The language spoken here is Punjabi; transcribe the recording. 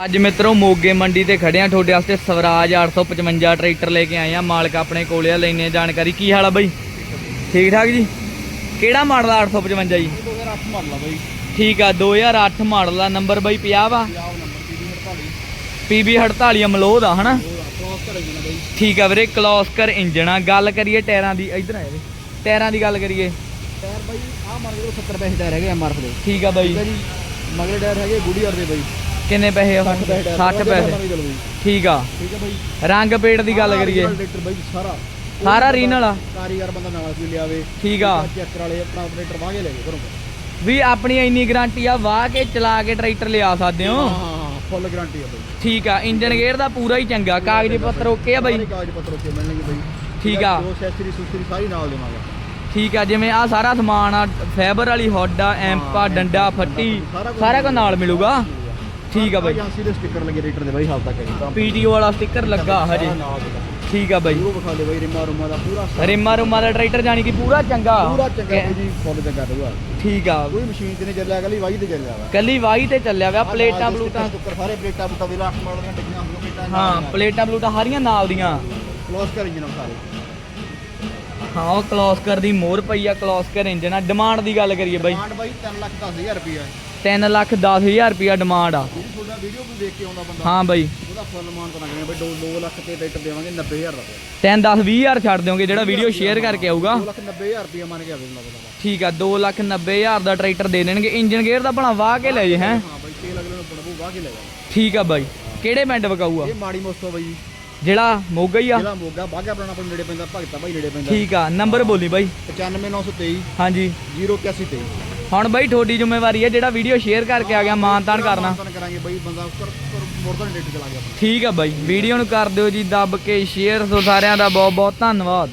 ਅੱਜ ਮਿੱਤਰੋ ਮੋਗੇ ਮੰਡੀ ਤੇ ਖੜੇ ਆ। ਤੁਹਾਡੇ ਵਾਸਤੇ ਸਵਰਾਜ 855 ਟਰੈਕਟਰ ਲੈ ਕੇ ਆਏ ਆ। ਮਾਲਕ ਆਪਣੇ ਕੋਲੇ ਆ ਲੈਣੇ ਜਾਣਕਾਰੀ। ਕੀ ਹਾਲ ਆ ਬਾਈ? ਠੀਕ ਠਾਕ ਜੀ? ਕਿਹੜਾ ਮਾਡਲ ਆ 855 ਜੀ? 2008 ਮਾਡਲ ਆ ਬਾਈ ਠੀਕ ਆ 2008 ਮਾਡਲ ਆ ਨੰਬਰ ਬਾਈ 50 ਵਾ? Punjab number PB 48 PB 48 Amloh ਦਾ ਹਨਾ? ਠੀਕ ਆ ਵੀਰੇ ਕਲੌਸਕਰ ਇੰਜਣ ਆ। ਗੱਲ ਕਰੀਏ ਟਾਇਰਾਂ ਦੀ ਇਧਰ ਆ ਟਾਇਰਾਂ ਦੀ ਗੱਲ ਕਰੀਏ। ਟਾਇਰ ਬਾਈ ਮੰਨ ਲਓ 70 ਪੈਸੇ ਟਾਇਰ ਹੈਗੇ ਐਮਆਰਐਫ ਦੇ। ਠੀਕ ਆ ਬਾਈ। ਮਗਲੇ ਟਾਇਰ ਹੈਗੇ ਗੁਡੀਅਰ ਦੇ ਬਾਈ। ਕਿੰਨੇ ਪੈਸੇ ਆ 60 ਪੈਸੇ। ਟਾਇਰ 60 ਪੈਸੇ। ਠੀਕ ਆ। ਠੀਕ ਹੈ ਬਾਈ। ਰੰਗ ਪੇੜ ਦੀ ਗੱਲ ਕਰੀਏ। ਬਾਈ ਸਾਰਾ। ਸਾਰਾ ਰੀਨਲ ਆ ਕਾਰੀਗਰ ਬੰਦਾ ਨਾਲ ਕੋਈ ਲਿਆਵੇ। ਠੀਕ ਆ। ਚੈੱਕਰ ਵਾਲੇ ਆਪਣਾ ਆਪਰੇਟਰ ਵਾਗੇ ਲੈ ਕੇ ਘਰੋਂ। ਵੀ ਆਪਣੀ ਇੰਨੀ ਗਾਰੰਟੀ ਆ ਵਾਹ ਕੇ ਚਲਾ ਕੇ ਟਰੈਕਟਰ ਲਿਆ ਸਕਦੇ ਹੋ? ਫੁੱਲ ਗਾਰੰਟੀ ਆ ਬਾਈ। ਠੀਕ ਆ ਇੰਜਨ ਗੇਅਰ ਦਾ ਪੂਰਾ ਹੀ ਚੰਗਾ। ਕਾਗਜ਼ ਪੱਤਰ ਓਕੇ ਆ ਬਾਈ। ਕਾਗਜ਼ ਪੱਤਰ ਉੱਤੇ ਮਿਲਣਗੇ ਬਾਈ। ਠੀਕ ਆ। ਜੋ ਸੈਸਰੀ ਸੁਸਰੀ ਸਾਰੀ ਨਾਲ ਦੇਵਾਂਗੇ। ਠੀਕ ਆ ਜਿਵੇਂ ਆ ਸਾਰਾ ਸਮਾਨ ਆ ਫਾਈਬਰ ਵਾਲੀ ਹੌਡ ਆ ਐਂਪ ਆ ਡੰਡਾ ਫੱਟੀ ਸਾਰਾ ਕੁਝ ਨਾਲ ਮਿਲੂਗਾ। ਠੀਕ ਆ ਬਾਈ। ਏਜੰਸੀ ਦੇ ਸਟicker ਲੱਗੇ ਰੇਟਰ ਦੇ ਬਾਈ ਹਾਲ ਤੱਕ ਹੈ ਪੀਟੀਓ ਵਾਲਾ ਸਟicker ਲੱਗਾ ਹਜੇ। ਦੇ ਠੀਕ ਆ ਬਾਈ। ਉਹ ਵਿਖਾ ਦੇ ਬਾਈ ਰਿਮਾ ਰੁਮਾ ਦਾ ਪੂਰਾ ਰਿਮਾ ਰੁਮਾ ਦਾ ਟਰੈਕਟਰ ਜਾਣੀ ਕਿ ਪੂਰਾ ਚੰਗਾ। ਪੂਰਾ ਚੰਗਾ ਜੀ ਫੁੱਲ ਚੰਗਾ ਰਹੂਗਾ ਠੀਕ ਆ। ਕੋਈ ਮਸ਼ੀਨ ਤੇ ਨਹੀਂ ਚੱਲਿਆ ਗਲੀ ਵਾਹੀ ਤੇ ਚੱਲਿਆ ਵਾ। ਕੱਲੀ ਵਾਹੀ ਤੇ ਚੱਲਿਆ ਵਾ ਪਲੇਟਾਂ ਬਲੂਟਾਂ। ਸਾਰੇ ਪਲੇਟਾਂ ਬੂਟਾਂ ਵੀ ਲੱਖ ਮਾਡਲ ਦੀਆਂ ਡਿੱਗੀਆਂ ਹੋਈਆਂ ਪਲੇਟਾਂ ਹਾਂ ਪਲੇਟਾਂ ਬਲੂਟਾਂ ਹਰੀਆਂ ਨਾਲ ਦੀਆਂ। ਕਲੋਸ ਕਰ ਇੰਜਨ ਸਾਰੇ। ਹਾਂ ਉਹ ਕਲੌਸਕਰ ਦੀ ਮੋਹਰ ਪਈ ਆ ਕਲੌਸਕਰ ਇੰਜਨ ਆ। ਡਿਮਾਂਡ ਦੀ ਗੱਲ ਕਰੀਏ ਬਾਈ। ਡਿਮਾਂਡ ਬਾਈ 3 ਲੱਖ 10000 ਰੁਪਿਆ 3 ਲੱਖ 10000 ਰੁਪਿਆ ਡਿਮਾਂਡ ਆ। ਜਿਹੜੀ ਤੁਹਾਡਾ ਵੀਡੀਓ ਵੀ ਦੇਖ ਕੇ ਆਉਂਦਾ ਬੰਦਾ। ਹਾਂ ਬਾਈ। ਉਹਦਾ ਫੁੱਲ ਮਾਨ ਤਾਂ ਲੱਗਣੇ ਬਾਈ 2 ਲੱਖ ਤੇ ਟਰੈਕਟਰ ਦੇਵਾਂਗੇ 90000 ਦਾ। 3 10 20000 ਛੱਡ ਦਿਓਗੇ ਜਿਹੜਾ ਵੀਡੀਓ ਸ਼ੇਅਰ ਕਰਕੇ ਆਊਗਾ। 2 ਲੱਖ 90000 ਰੁਪਿਆ ਮੰਨ ਕੇ ਆਵੇ ਬੰਦਾ। ਠੀਕ ਆ 2 ਲੱਖ 90000 ਦਾ ਟਰੈਕਟਰ ਦੇ ਦੇਣਗੇ। ਇੰਜਨ ਗੇਅਰ ਦਾ ਭਲਾ ਵਾਹ ਕੇ ਲੈ ਜੇ ਹੈ। ਹਾਂ ਬਾਈ ਤੇਲ ਅਗਲੇ ਨੂੰ ਪੜਬੂ ਵਾਹ ਕੇ ਲੈ ਜਾ ਠੀਕ ਆ ਬਾਈ। ਕਿਹੜੇ ਪਿੰਡ ਵਕਾਊ ਆ? ਇਹ ਮਾੜੀ ਮੋਸਤੋ ਬਾਈ। ਜਿਹੜਾ ਮੋਗਾ ਹੀ ਆ? ਜਿਹੜਾ ਮੋਗਾ ਬਾਗਾ ਪੁਰਾਣਾ ਆਪਣੇ ਨੇੜੇ ਪੈਂਦਾ ਭਗਤਾ ਬਾਈ ਨੇੜੇ ਪੈਂਦਾ। ਠੀਕ ਆ ਨੰਬਰ ਬੋਲੀ ਬਾਈ। 95923 ਹਾਂਜੀ। 08123 ਹੁਣ ਬਾਈ ਤੁਹਾਡੀ ਜ਼ਿੰਮੇਵਾਰੀ ਹੈ ਜਿਹੜਾ ਵੀਡੀਓ ਸ਼ੇਅਰ ਕਰਕੇ ਆ ਗਿਆ ਮਾਨਤਾਨ ਕਰਨਾ। ਮਾਨਤਾਨ ਕਰਾਂਗੇ ਬਾਈ ਬੰਦਾ ਉੱਪਰ ਮੋਰ ਦਾ ਰੇਟ ਚਲਾ ਗਿਆ ਠੀਕ ਆ ਬਾਈ ਵੀਡੀਓ ਨੂੰ ਕਰ ਦਿਓ ਜੀ ਦੱਬ ਕੇ ਸ਼ੇਅਰ ਸੋ ਸਾਰਿਆਂ ਦਾ ਬਹੁਤ ਬਹੁਤ ਧੰਨਵਾਦ।